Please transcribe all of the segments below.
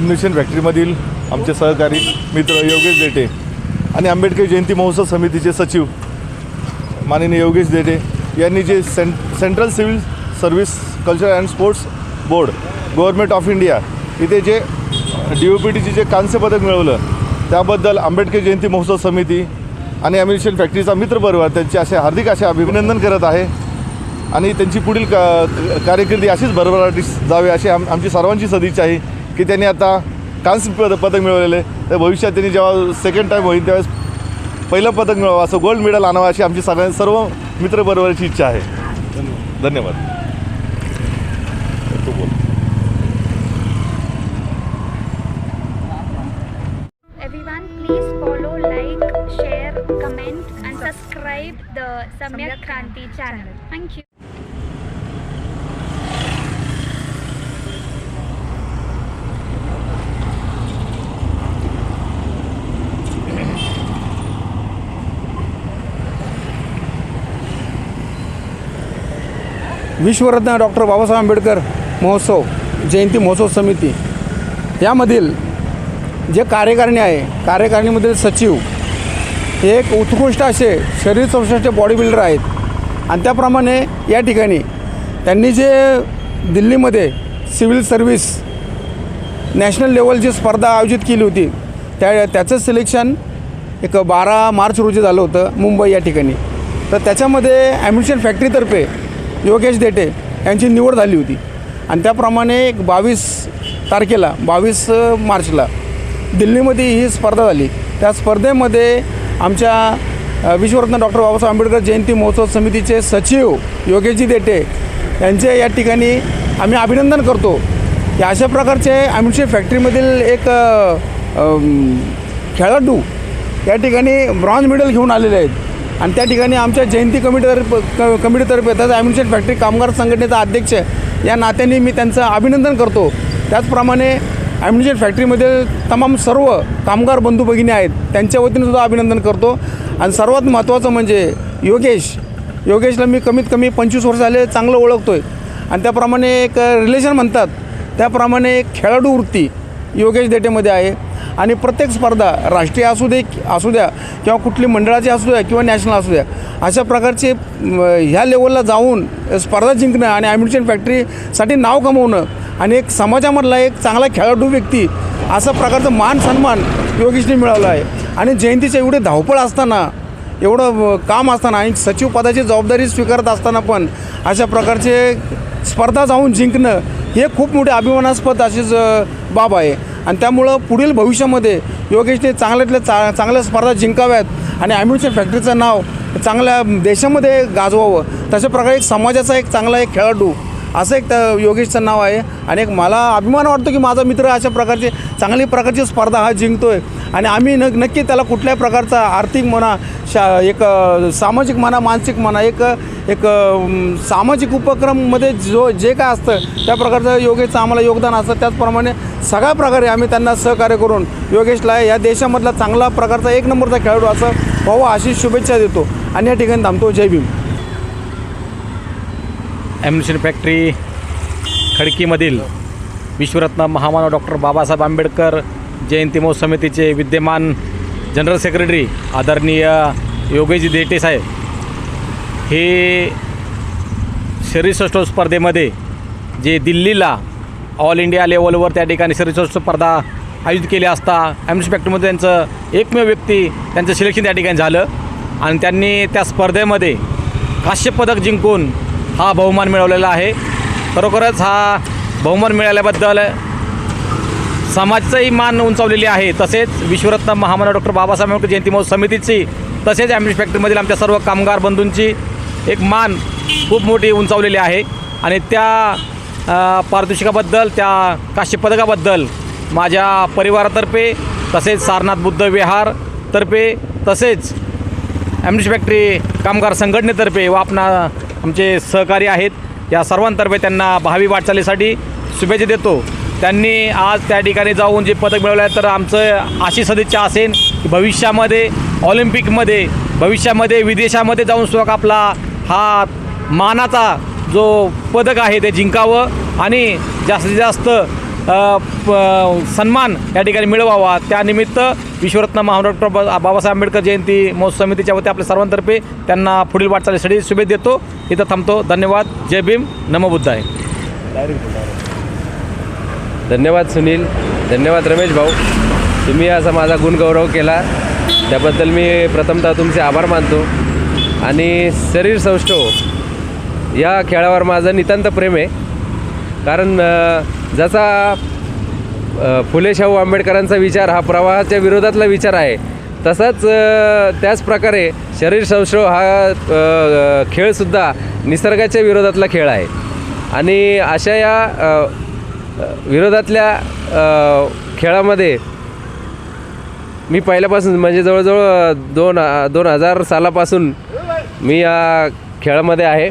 ॲम्युनिशन फॅक्टरीमधील आमचे सहकारी मित्र योगेश देटे आणि आंबेडकर जयंती महोत्सव समितीचे सचिव माननीय योगेश देटे यांनी जे सें central civil service culture and sports board government of India इथे जे डी ओ पी टीचे जे कांस्य पदक मिळवलं त्याबद्दल आंबेडकर जयंती महोत्सव समिती आणि ॲम्युनिशन फॅक्टरीचा मित्रपरिवार त्यांचे असे हार्दिक असे अभिनंदन करत आहे. आणि त्यांची पुढील का क- अशीच भरभराटी जावे अशी आम आमची सर्वांची सदिच्छा आहे. की त्यांनी आता कांस्य पद पदक मिळवलेले. तर भविष्यात त्यांनी जेव्हा सेकंड टाईम होईल त्यावेळेस पहिलं पदक मिळावं असं गोल्ड मेडल आणावं अशी आमची सगळ्या सर्व मित्रबरोबरची इच्छा आहे. धन्यवाद. विश्वरत्न डॉक्टर बाबासाहेब आंबेडकर महोत्सव जयंती महोत्सव समिती. यामधील जे कार्यकारिणी आहे कार्यकारिणीमधील सचिव हे एक उत्कृष्ट असे शरीर चौसष्ट बॉडी बिल्डर आहेत. आणि त्याप्रमाणे या ठिकाणी त्यांनी जे दिल्लीमध्ये सिव्हिल सर्व्हिस नॅशनल लेवलची स्पर्धा आयोजित केली होती त्या त्याचं सिलेक्शन एक बारा मार्च रोजी झालं होतं मुंबई या ठिकाणी. तर त्याच्यामध्ये ॲम्युनिशन फॅक्टरीतर्फे योगेश देटे यांची निवड झाली होती. आणि त्याप्रमाणे एक बावीस तारखेला बावीस मार्चला दिल्लीमध्ये ही स्पर्धा झाली. त्या स्पर्धेमध्ये आमच्या विश्वरत्न डॉक्टर बाबासाहेब आंबेडकर जयंती महोत्सव समितीचे सचिव योगेशजी देटे यांचे या ठिकाणी आम्ही अभिनंदन करतो. की अशा प्रकारचे आमचे फॅक्टरीमधील एक खेळाडू या ठिकाणी ब्रॉन्झ मेडल घेऊन आलेले आहेत. आणि त्या ठिकाणी आमच्या जयंती कमिटीतर्फे क कमिटीतर्फे तसंच ॲम्युनिशन फॅक्टरी कामगार संघटनेचा अध्यक्ष या नात्याने मी त्यांचं अभिनंदन करतो. त्याचप्रमाणे ॲम्युनिशन फॅक्टरीमध्ये तमाम सर्व कामगार बंधू भगिनी आहेत त्यांच्या वतीने सुद्धा अभिनंदन करतो. आणि सर्वात महत्त्वाचं म्हणजे योगेश. योगेशला मी कमीत कमी पंचवीस वर्ष झाले चांगलं ओळखतो आहे आणि त्याप्रमाणे एक रिलेशन म्हणतात. त्याप्रमाणे एक खेळाडू वृत्ती योगेश देटेमध्ये आहे. आणि प्रत्येक स्पर्धा राष्ट्रीय असू दे असू द्या किंवा कुठली मंडळाची असू द्या किंवा नॅशनल असू द्या अशा प्रकारचे ह्या लेवलला जाऊन स्पर्धा जिंकणं आणि ॲम्युनिशन फॅक्टरीसाठी नाव कमवणं आणि एक समाजामधला एक चांगला खेळाडू व्यक्ती असा प्रकारचं मान सन्मान योगेशने मिळवला आहे. आणि जयंतीचे एवढे धावपळ असताना एवढं काम असताना आणि सचिव पदाची जबाबदारी स्वीकारत असताना पण अशा प्रकारचे स्पर्धा जाऊन जिंकणं हे खूप मोठे अभिमानास्पद अशीच बाब आहे. आणि त्यामुळं पुढील भविष्यामध्ये योगेशने चांगल्यातल्या चा चांगल्या स्पर्धा जिंकाव्यात आणि ॲम्युनिशन फॅक्टरीचं नाव चांगल्या देशामध्ये गाजवावं. तशा प्रकारे एक समाजाचा एक चांगला एक खेळाडू असं एक त्या योगेशचं नाव आहे. आणि एक मला अभिमान वाटतो की माझा मित्र अशा प्रकारचे चांगली प्रकारची स्पर्धा हा जिंकतो आहे आणि आम्ही न नक्की त्याला कुठल्याही प्रकारचा आर्थिक म्हणा शा एक सामाजिक म्हणा मानसिक म्हणा एक एक सामाजिक उपक्रममध्ये जो जे काय असतं त्या प्रकारचं योगेशचं आम्हाला योगदान असतं. त्याचप्रमाणे सगळ्या प्रकारे आम्ही त्यांना सहकार्य करून योगेशला या देशामधला चांगला प्रकारचा एक नंबरचा खेळाडू असं भाऊ अशी शुभेच्छा देतो. आणि या ठिकाणी थांबतो. जय भीम. ॲम्युनिशन फॅक्टरी खडकीमधील विश्वरत्न महामानव डॉक्टर बाबासाहेब आंबेडकर जयंती महोत्सव समितीचे विद्यमान जनरल सेक्रेटरी आदरणीय योगेजी देटे साहेब. हे शरीरसौष्ठव स्पर्धेमध्ये जे दिल्लीला ऑल इंडिया लेवलवर त्या ठिकाणी शरीरसौष्ठव स्पर्धा आयोजित केली असता ॲम्युनिशन त्यांचं एकमेव व्यक्ती त्यांचं सिलेक्शन त्या ठिकाणी झालं. आणि त्यांनी त्या स्पर्धेमध्ये काश्य पदक जिंकून हा बहुमान मिळवलेला आहे. खरोखरच हा बहुमान मिळाल्याबद्दल समाजचंही मान उंचावलेली आहे. तसेच विश्वरत्न महामानव डॉक्टर बाबासाहेब आंबेडकर जयंती महोत्सव समितीची तसेच ॲम्बिश फॅक्टरीमधील आमच्या सर्व कामगार बंधूंची एक मान खूप मोठी उंचावलेली आहे. आणि त्या पारितोषिकाबद्दल त्या काश्य पदकाबद्दल माझ्या परिवारातर्फे तसेच सारनाथ बुद्ध विहारतर्फे तसेच ॲम्बिश फॅक्टरी कामगार संघटनेतर्फे व आपणा आमचे सहकारी आहेत या सर्वांतर्फे त्यांना भावी वाटचालीसाठी शुभेच्छा देतो. त्यांनी आज त्या ठिकाणी जाऊन जे पदक मिळवलं आहे तर आमचं अशी सदिच्छा असेल की भविष्यामध्ये ऑलिम्पिकमध्ये भविष्यामध्ये विदेशामध्ये जाऊन सुद्धा आपला हा मानाचा जो पदक आहे ते जिंकावं आणि जास्तीत जास्त प- सन्मान या ठिकाणी मिळवावा. त्यानिमित्त विश्वरत्न महाराष्ट्र डॉक्टर बाबासाहेब आंबेडकर जयंती महोत्सव समितीच्या वतीने आपल्या सर्वांतर्फे त्यांना पुढील वाटचालीसाठी शुभेच्छा देतो. इथं थांबतो. धन्यवाद. जय भीम. नमो बुद्ध आहे धन्यवाद सुनील धन्यवाद रमेश भाऊ. तुम्ही असा माझा गुणगौरव केला. त्याबद्दल मी प्रथमतः तुमचे आभार मानतो. आणि शरीर सौष्ठव या खेळावर माझं नितांत प्रेम आहे. कारण जसा फुले शाहू आंबेडकरांचा विचार हा प्रवाहाच्या विरोधातला विचार आहे तसाच त्याच प्रकारे शरीर सौष्ठव हा खेळसुद्धा निसर्गाच्या विरोधातला खेळ आहे. आणि अशा या विरोधातल्या खेळामध्ये मी पहिल्यापासून म्हणजे जवळजवळ दोन दोन हजार सालापासून मी या खेळामध्ये आहे.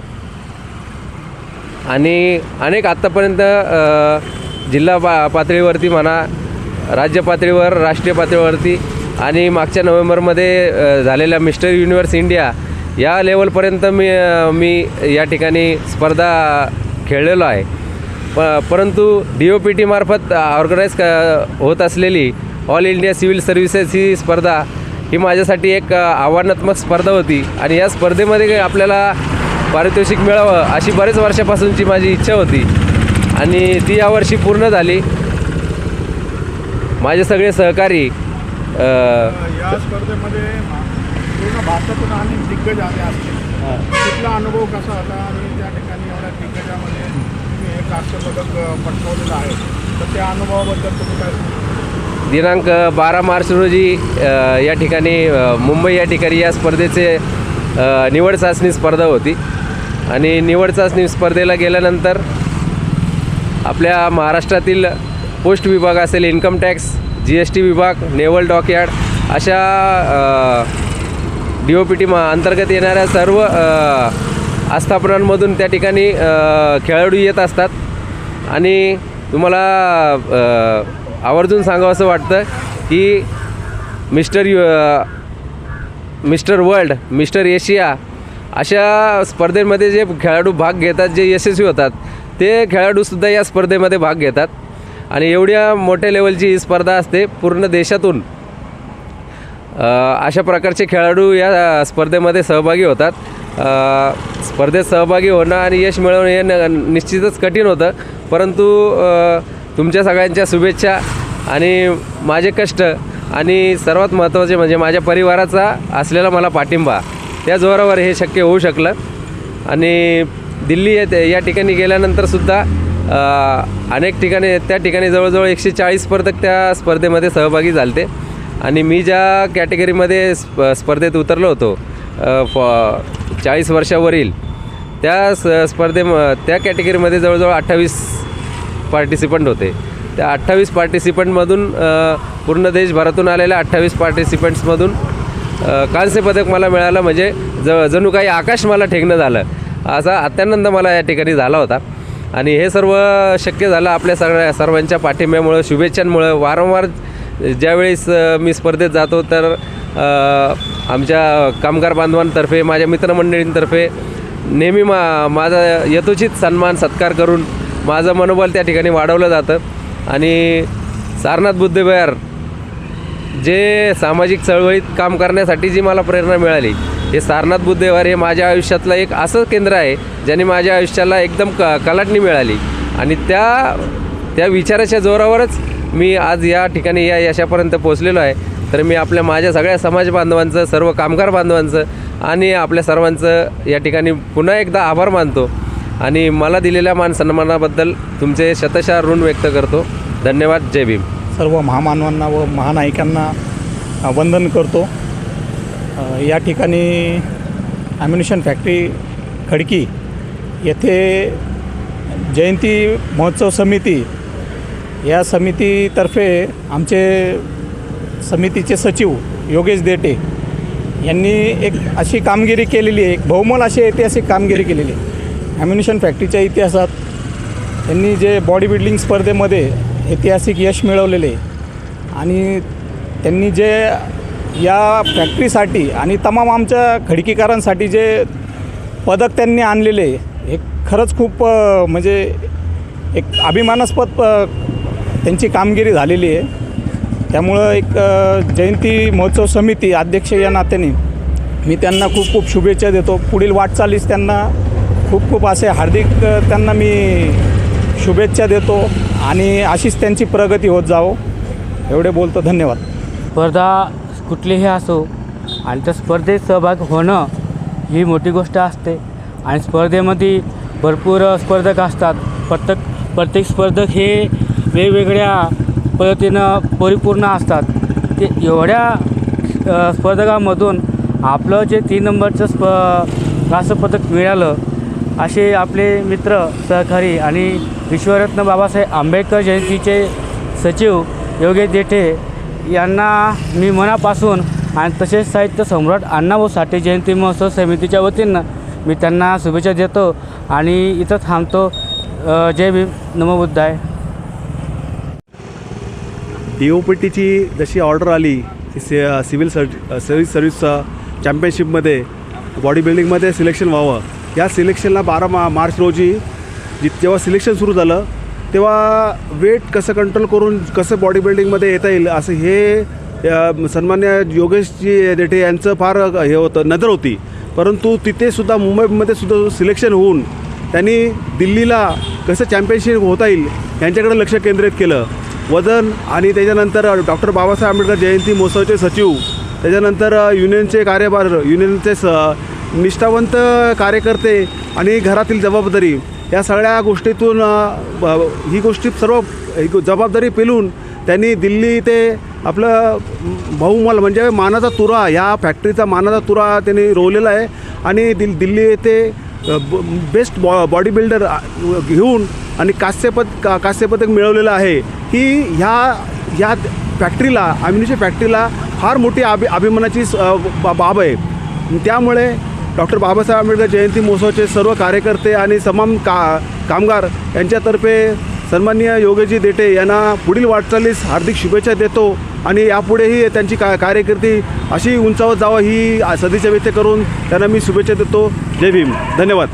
आणि अनेक आत्तापर्यंत जिल्हा पा पातळीवरती म्हणा राज्य पातळीवर राष्ट्रीय पातळीवरती आणि मागच्या नोव्हेंबरमध्ये झालेल्या मिस्टर युनिव्हर्स इंडिया या लेवलपर्यंत मी मी या ठिकाणी स्पर्धा खेळलेलो आहे. प परंतु डी ओ पी टीमार्फत ऑर्गनाईज क होत असलेली ऑल इंडिया सिव्हिल सर्व्हिसेस ही स्पर्धा ही माझ्यासाठी एक आव्हानात्मक स्पर्धा होती. आणि या स्पर्धेमध्ये आपल्याला पारितोषिक मिळावं अशी बरेच वर्षापासूनची माझी इच्छा होती. आणि ती यावर्षी पूर्ण झाली. माझे सगळे सहकारी अ, या स्पर्धेमध्ये मा- पूर्ण भारतातून अनेक दिग्गज आले असतील. तिथला अनुभव कसा होता? आणि त्या ठिकाणी एवढ्या दिग्गजामध्ये कांस्य पदक पटकावलेलं आहे. तर त्या अनुभवाबद्दल तुम्ही काय दिनांक बारा मार्च रोजी या ठिकाणी मुंबई या ठिकाणी या स्पर्धेचे निवड चाचणी स्पर्धा होती. आणि निवड चाचणी स्पर्धेला गेल्यानंतर आपल्या महाराष्ट्रातील पोस्ट विभाग असेल income tax G S T विभाग नेवल डॉकयार्ड अशा डी ओ पी टी मा अंतर्गत येणाऱ्या सर्व आस्थापनांमधून त्या ठिकाणी खेळाडू येत असतात. आणि तुम्हाला आवर्जून सांगावं असं वाटतं की मिस्टर यु मिस्टर वर्ल्ड मिस्टर एशिया अशा स्पर्धेमध्ये जे खेळाडू भाग घेतात जे यशस्वी होतात ते खेळाडूसुद्धा या स्पर्धेमध्ये भाग घेतात. आणि एवढ्या मोठ्या लेवलची ही स्पर्धा असते पूर्ण देशातून. अशा प्रकारचे खेळाडू या स्पर्धेमध्ये सहभागी होतात. स्पर्धेत सहभागी होणं आणि यश मिळवणं हे न निश्चितच कठीण होतं. परंतु तुमच्या सगळ्यांच्या शुभेच्छा आणि माझे कष्ट आणि सर्वात महत्त्वाचे म्हणजे माझ्या परिवाराचा असलेला मला पाठिंबा त्या जोरावर हे शक्य होऊ शकलं. आणि दिल्ली येते या ठिकाणी गेल्यानंतरसुद्धा अनेक ठिकाणी त्या ठिकाणी जवळजवळ एकशे चाळीस स्पर्धक त्या स्पर्धेमध्ये सहभागी झालते. आणि मी ज्या कॅटेगरीमध्ये स्प स्पर्धेत उतरलो होतो फॉ फ चाळीस वर्षावरील त्या स स्पर्धे त्या कॅटेगरीमध्ये जवळजवळ अठ्ठावीस पार्टिसिपंट होते. त्या अठ्ठावीस पार्टिसिपंटमधून पूर्ण देशभरातून आलेल्या अठ्ठावीस पार्टिसिपंट्समधून कांस्य पदक मला मिळालं. म्हणजे ज जणू काही आकाश मला ठेकणं झालं असा अत्यानंद मला या ठिकाणी झाला होता. आणि हे सर्व शक्य झालं आपल्या सगळ्या सर्वांच्या पाठिंब्यामुळं शुभेच्छांमुळं वारंवार ज्यावेळेस मी स्पर्धेत जातो तर आमच्या कामगार बांधवांतर्फे माझ्या मित्रमंडळींतर्फे नेहमी मा माझा यथोचित सन्मान सत्कार करून माझं मनोबल त्या ठिकाणी वाढवलं जातं. आणि सारनाथ बुद्धविहार जे सामाजिक चळवळीत काम करण्यासाठी जी मला प्रेरणा मिळाली हे सारनाथ बुद्धविहार हे माझ्या आयुष्यातलं एक असं केंद्र आहे ज्याने माझ्या आयुष्याला एकदम क कलाटणी मिळाली. आणि त्या त्या विचाराच्या जोरावरच मी आज या ठिकाणी या यशापर्यंत पोचलेलो आहे. तर मी आपल्या माझ्या सगळ्या समाज बांधवांचं सर्व कामगार बांधवांचं आणि आपल्या सर्वांचं या ठिकाणी पुन्हा एकदा आभार मानतो. आणि मला दिलेल्या मान सन्मानाबद्दल तुमचे शतशः ऋण व्यक्त करतो. धन्यवाद. जय भीम. सर्व महामानवांना व महानायिकांना वंदन करतो. या ठिकाणी ॲम्युनिशन फॅक्टरी खडकी येथे जयंती महोत्सव समिती या समितीतर्फे आमचे समितीचे सचिव योगेश देटे यांनी एक अशी कामगिरी केलेली आहे एक बहुमोल अशी ऐतिहासिक कामगिरी केलेली आहे. ॲम्युनिशन फॅक्टरीच्या इतिहासात त्यांनी जे बॉडी बिल्डिंग स्पर्धेमध्ये ऐतिहासिक यश मिळवलेले आणि त्यांनी जे या फॅक्टरीसाठी आणि तमाम आमच्या खडकीकरांसाठी जे पदक त्यांनी आणलेले हे खरंच खूप म्हणजे एक अभिमानास्पद त्यांची कामगिरी झालेली आहे. त्यामुळं एक जयंती महोत्सव समिती अध्यक्ष या नात्याने मी त्यांना खूप खूप शुभेच्छा देतो. पुढील वाटचालीस त्यांना खूप खूप असे हार्दिक त्यांना मी शुभेच्छा देतो आणि अशीच त्यांची प्रगती होत जावो. एवढे बोलतो धन्यवाद. स्पर्धा कुठलीही असो आणि त्या स्पर्धेत सहभाग होणं ही मोठी गोष्ट असते. आणि स्पर्धेमध्ये भरपूर स्पर्धक असतात. प्रत्येक प्रत्येक स्पर्धक हे वेगवेगळ्या पद्धतीनं परिपूर्ण असतात. ते एवढ्या स्पर्धकामधून आपलं जे तीन नंबरचं स्प कांस्य मिळालं असे आपले मित्र सहकारी आणि विश्वरत्न बाबासाहेब आंबेडकर जयंतीचे सचिव योगेश देठे यांना मी मनापासून आणि तसेच साहित्य सम्राट अण्णाभाऊ साठे जयंती महोत्सव समितीच्या वतीनं मी त्यांना शुभेच्छा देतो आणि इथं थांबतो. जय भीम. नमो बुद्धाय. डी ओ पी टीची जशी ऑर्डर आली की सि सिव्हिल सर्ज सिव्हिल सर्व्हिस चॅम्पियनशिपमध्ये बॉडी बिल्डिंगमध्ये सिलेक्शन व्हावं. या सिलेक्शनला बारा मा मार्च रोजी जि जेव्हा सिलेक्शन सुरू झालं तेव्हा वेट कसं कंट्रोल करून कसं बॉडी बिल्डिंगमध्ये येता येईल असं हे सन्मान्य योगेशजी देठे यांचं फार हे होतं नजर होती. परंतु तिथेसुद्धा मुंबईमध्ये सुद्धा सिलेक्शन होऊन त्यांनी दिल्लीला कसं चॅम्पियनशिप होता येईल यांच्याकडे लक्ष केंद्रित केलं. वजन आणि त्याच्यानंतर डॉक्टर बाबासाहेब आंबेडकर जयंती महोत्सवचे सचिव त्याच्यानंतर युनियनचे कार्यभार युनियनचे स निष्ठावंत कार्यकर्ते आणि घरातील जबाबदारी या सगळ्या गोष्टीतून ही गोष्टी सर्व जबाबदारी पेलून त्यांनी दिल्ली ते आपलं बहुमाल म्हणजे मानाचा तुरा ह्या फॅक्टरीचा मानाचा तुरा त्यांनी रोवलेला आहे. आणि दिल दिल्ली येथे बेस्ट बॉ बॉडी बिल्डर घेऊन आणि कांस्यपद का कांस्यपदक मिळवलेलं आहे. ही ह्या ह्या फॅक्टरीला आमिनीच्या फॅक्टरीला फार मोठी अभि अभिमानाची स- बाब आहे. त्यामुळे डॉक्टर बाबासाहेब आंबेडकर जयंती महोत्सवाचे सर्व कार्यकर्ते आणि समाम का कामगार यांच्यातर्फे सन्माननीय योगेजी देटे यांना पुढील वाटचालीस हार्दिक शुभेच्छा देतो. आणि यापुढेही त्यांची का कार्यकर्ती अशी उंचावत जावं ही सदिच्छा व्यक्त करून त्यांना मी शुभेच्छा देतो. जय भीम. धन्यवाद.